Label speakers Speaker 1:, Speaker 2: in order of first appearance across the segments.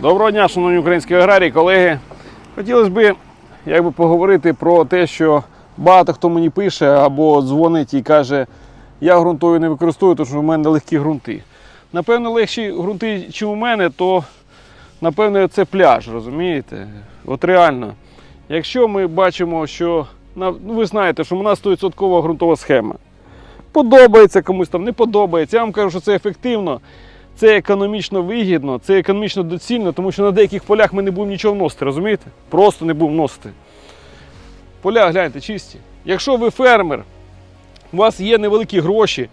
Speaker 1: Доброго дня, шановні українські аграрії, колеги. Хотілося б якби, поговорити про те, що багато хто мені пише або дзвонить і каже, я ґрунтою не використовую, тому що в мене легкі ґрунти. Напевно, легші ґрунти, ніж у мене, то напевно це пляж, розумієте? От реально. Якщо ми бачимо, що ну, ви знаєте, що у нас 100% ґрунтова схема. Подобається комусь там, не подобається. Я вам кажу, що це ефективно. Це економічно вигідно, це економічно доцільно, тому що на деяких полях ми не будемо нічого вносити, розумієте? Просто не будемо вносити. Поля, гляньте, чисті. Якщо ви фермер, у вас є невеликі гроші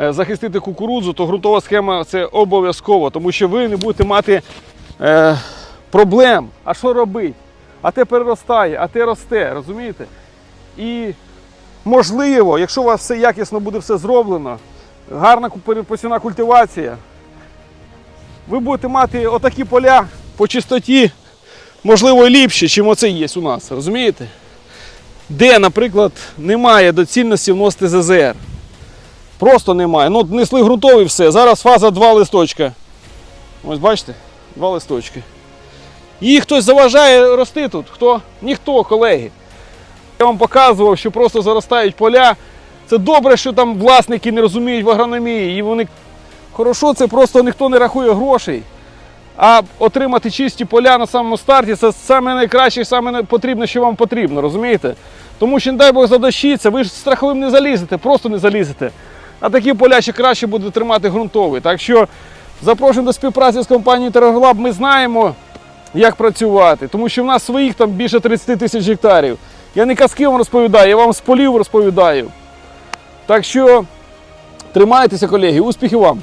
Speaker 1: е, захистити кукурудзу, то ґрунтова схема це обов'язково, тому що ви не будете мати е, проблем. А що робити? А те переростає, а те росте, розумієте? І можливо, якщо у вас все якісно буде все зроблено, гарна посівна культивація, ви будете мати отакі поля по чистоті, можливо, ліпші, чим оце є у нас. Розумієте? Де, наприклад, немає доцільності вносити ЗЗР. Просто немає. Ну, несли ґрунтовий все. Зараз фаза два листочка. Ось бачите? Два листочки. Їй хтось заважає рости тут. Хто? Ніхто, колеги. Я вам показував, що просто заростають поля. Це добре, що там власники не розуміють в агрономії. І вони хорошо, це просто ніхто не рахує грошей. А отримати чисті поля на самому старті це саме найкраще, саме не- потрібне, що вам потрібно, розумієте? Тому що, не дай Бог, задощиться, ви ж страховим не залізете, просто не залізете. А такі поля ще краще буде тримати ґрунтовий. Так що запрошуємо до співпраці з компанією Терагролаб. Ми знаємо, як працювати, тому що в нас своїх там більше 30 тисяч гектарів. Я не казки вам розповідаю, я вам з полів розповідаю. Так що тримайтеся, колеги, успіхів вам!